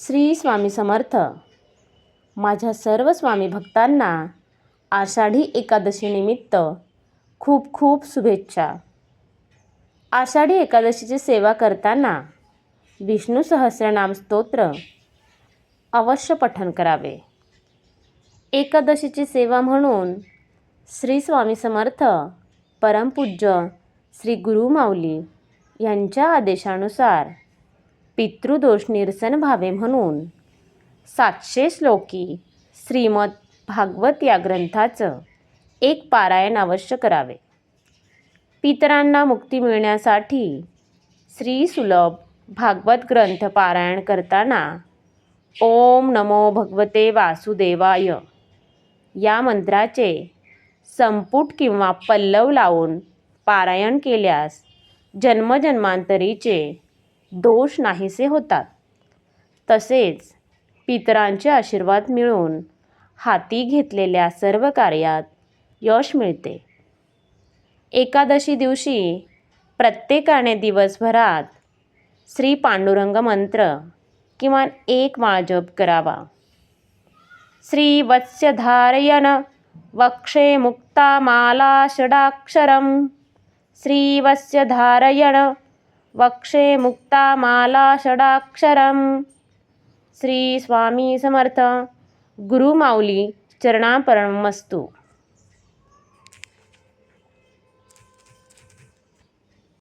श्री स्वामी समर्थ. माझ्या सर्व स्वामी भक्तांना आषाढी एकादशीनिमित्त खूप खूप शुभेच्छा. आषाढी एकादशीची सेवा करताना विष्णू सहस्रनाम स्तोत्र अवश्य पठन करावे. एकादशीची सेवा म्हणून श्री स्वामी समर्थ परमपूज्य श्री गुरुमाऊली यांच्या आदेशानुसार पितृदोष निरसन व्हावे म्हणून. सातशे श्लोकी श्रीमद भागवत या ग्रंथाचं एक पारायण अवश्य करावे. पितरांना मुक्ती मिळण्यासाठी श्री सुलभ भागवत ग्रंथ पारायण करताना ओम नमो भगवते वासुदेवाय या मंत्राचे संपुट किंवा पल्लव लावून पारायण केल्यास जन्मजन्मांतरीचे दोष नाहीसे होतात. तसेच पितरांचे आशीर्वाद मिळून हाती घेतलेल्या सर्व कार्यात यश मिळते. एकादशी दिवशी प्रत्येकाने दिवसभरात श्री पांडुरंग मंत्र किमान एक माळ जप करावा. श्री वत्स्यधारयन वक्षे मुक्तामाला षडाक्षरम. श्री वक्षे मुक्तामाला षडाक्षरम। श्री स्वामी समर्थ। गुरुमाऊली चरणापरमस्तू